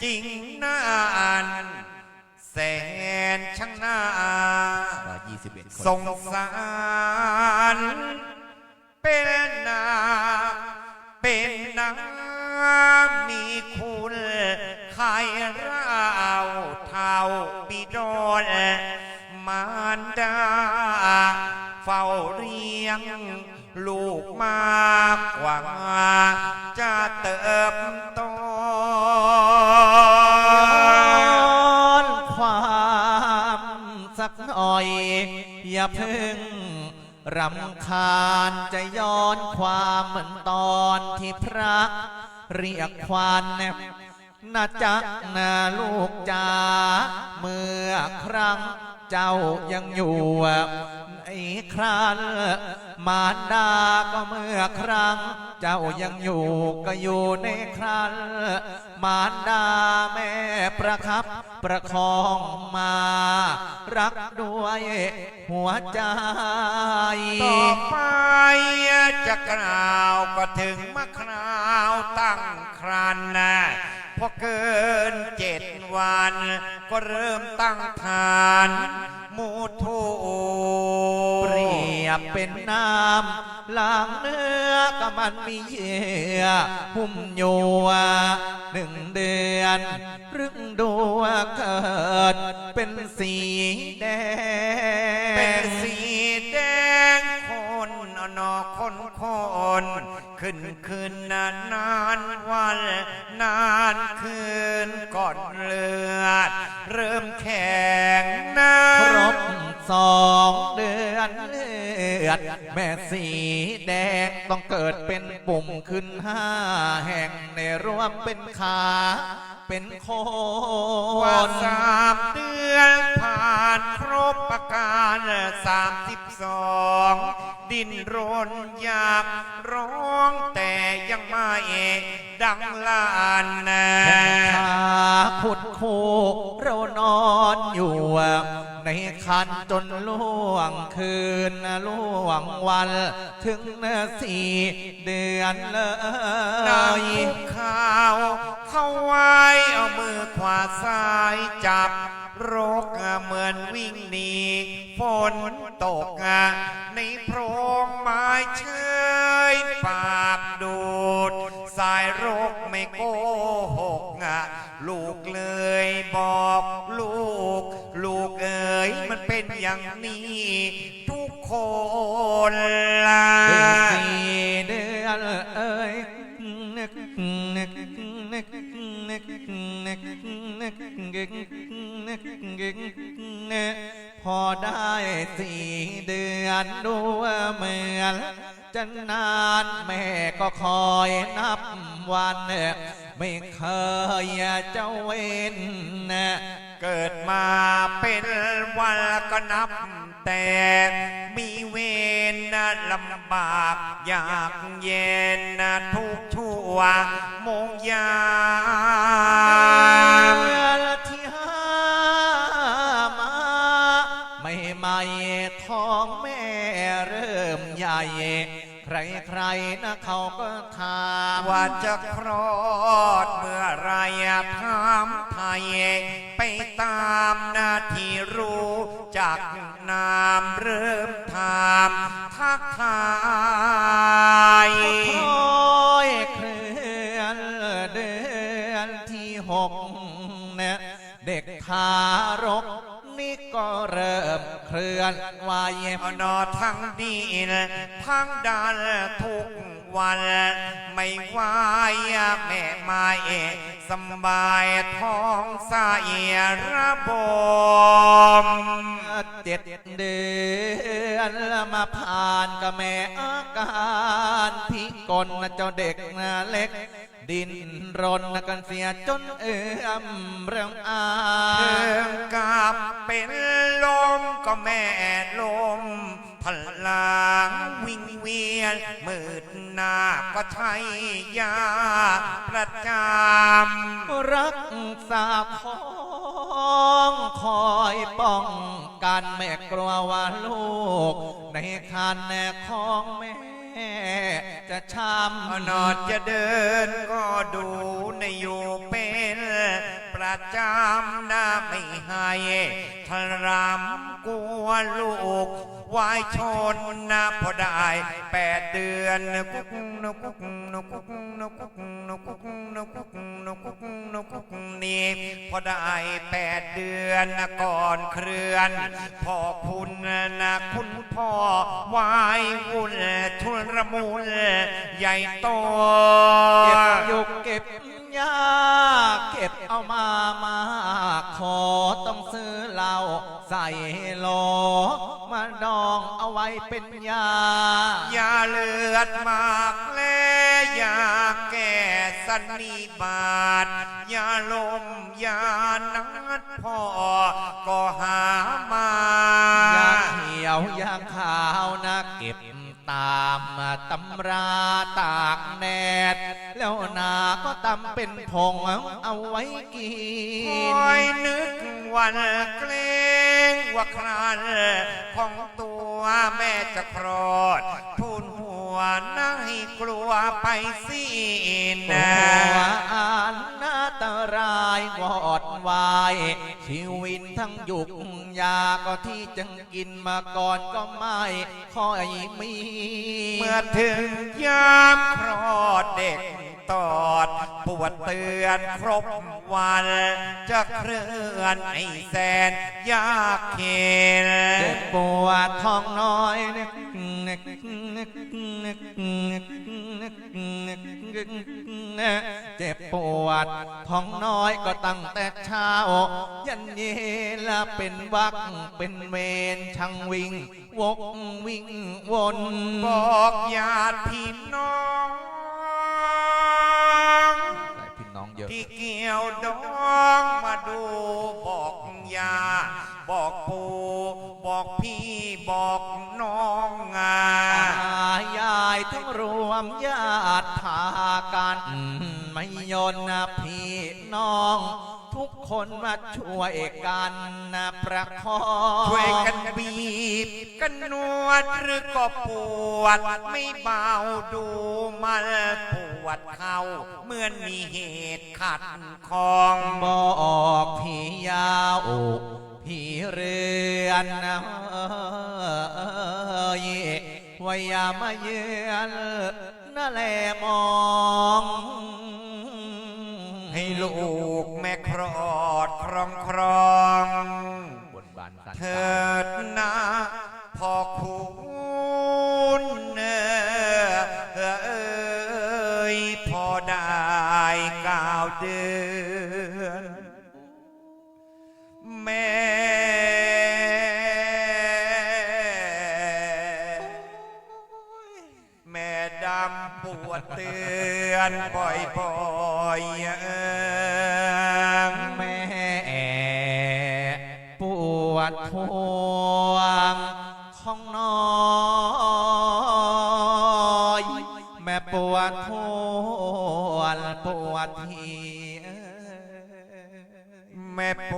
อยากแท้จริงนานแสนช่างน่าร้อยยี่สิบเอ็ดคนสงสารเป็นนาเป็นน้ำมีคุณใครเราเท่าบิดอนมารดาเฝ้าเลี้ยง กหน่อย อย่าเพิ่งรำคาญจะย้อนความเหมือนตอนที่พระเรียกควานแนบนะจ๊ะนะลูกจ๋าเมื่อครั้งเจ้ายังอยู่ในครั้นมารดาก็เมื่อครั้ง เจ้ายังอยู่ก็อยู่ในครันมารดาแม่ประครับประคองมา รักด้วยหัวใจ ต่อไปจะกล่าวก็ถึงมะคราวตั้งครันนะพอเกินเจ็ดวัน ก็เริ่มตั้งฐานมูทูเปรียบเป็นน้ำ หล้างเนื้อก็มันมีเหยื่อหุ้มอยู่หนึ่งเดือนรึงดูเกิด เป็นสีแดง เป็นสีแดงคนอนอคนคนขึ้นคืนนานนานวันนานคืนก่อนเลือด เริ่มแข็งน้ครบำสอง อด แม่สีแดงต้องเกิดเป็นปุ่มขึ้นห้าแห่งในรวมเป็นขาเป็นโคกว่านสามเดือนผ่านครบประการสามสิบสองดิ้นรนอยากร้องแต่ยังไม่ดังลานแข้งขาขุดโคเรานอนอยู่ ในคันจนล่วงคืนล่วงวัน ถึงสี่เดือนเลนายคุกข่าวเข้าไว้เอามือขวาซ้ายจับโรคเหมือนวิ่งหนีฝนตกในโพรงไม้เชยปากดูด สายโรคไม่โกหกลูกเลยบอก เป็นอย่างนี้ ทุกคนล่ะสี่เดือนเอ้ยนึกนึกนึกนึกนึกนึกนึกนึกนึกพอได้สี่เดือนดูเหมือนจะนานแม่ก็คอยนับวัน ไม่เคยจะเว้น เกิดมาเป็นวันก็นับ แต่มีเวรนะลำบากอยากเย็นนะทุกชั่วโมงยามเดือนที่หามาไม่ไม่ท้องแม่เริ่มใหญ่ ใครๆนะเขาก็ถามว่าจะคลอามหนาที่รู้จากนามเริ่มถามทักทายคอยเคลื่อนเดือนที่หกเนี่ยเด็กทารกนี่ก็เริ่มเคลื่อนไหวนอทั้งดีนทั้งดันทุก วัน ไม่ไหวอะแม่ไม่สำบายท้องใสระบมเจ็ดเดือนมาผ่านกับแม่อาการพิกลนะเจ้าเด็กนะเล็กดินรนกันเสียจนเอื้อมเรื่องอาเพิ่งกลับเป็นลมก็แม่ลม พลังวิ่งเวียนมืดหน้าก็ใช้ยาประจำรักษาของคอยป้องกันแม่กลัวว่าลูก ในคันแน่ของแม่จะช้นอดจะเดินก็ดูในอยู่เป็นประจำนะไม่ให้ทรำกลัวลูก วายชนนะพอได้แปดเดือนกุ๊กนกุ๊กนกุ๊กนกุ๊กนกุ๊กนกุ๊กนกุ๊กนกุ๊กนี่พอได้แปดเดือนนะก่อนเคลื่อนพ่อคุณนะคุณพ่อวายวุ่นทุนระมุนใหญ่โตเก็บยุกเก็บยาเก็บเอามามาขอต้องซื้อเหล้า ใส่โหลมาดองเอาไว้เป็นยาอย่าเลือดมากและอย่าแก่สันนิบาตอย่าลมอย่านัดพ่อก็หามายางเหี่ยวยางขาวนะเก็บตามตำราตากแดด แล้วนาก็ตำเป็นผงเอาไว้กิคนอยนึกวันเกรงว่าครานของตัวแม่จะคลอดทูนหัวนั่งให้กลัวไปสินะหัวอ่านนาตรายวอดวาย ชีวิตทั้งยุกยาก็ที่จังกินมาก่อนก็ไม่ค่อยมี เมื่อถึงยามคลอดเด็ก ตอด ปวดเตือนครบวัน จะเคลื่อนไอ้แสน ยากเข็นเจ็บปวดท้องน้อยนึกนึกนึกนึกนึกนึกนึกนึกเจ็บปวดท้องน้อยก็ตั้งแต่เช้า ยันเย็นละเป็นวักเป็นเวรช่างวิ่งวกวิ่งวนบอกญาติพี่น้อง เยอะที่เกี่ยวดองมาดูบอกยา บอกปู่บอกพี่บอกน้องงายายทั้งรวมญาติพากันไม่ยนนะพี่น้อง ทุกคนมาช่วยกันนะประคองช่วยกันบีบกันนวดหรือก็ปวด ไม่เบาดูมันปวด เข่าเหมือนมีเหตุขัดคองบอกพี่ยาวพี่เรือนนะเอ้ยว่าอย่ามาเยือนนั่นแหละมองให้ลูกแม่ครอดครองครองบนบานสันเถิด เดือนแม่แม่ดำปวดเตือนบ่อยๆเออแม่ปวดพวงของ ปวดทีแม่ป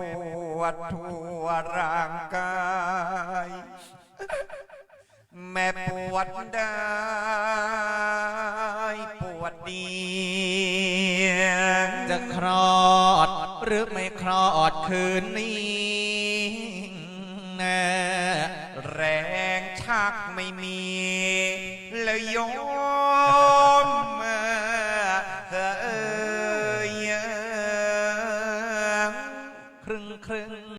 วดทั่วร่างกาย แม่ปวดได้ ปวดดี จะคลอด หรือไม่คลอดคืนนี้แน่แรงชักไม่มีเลยโยม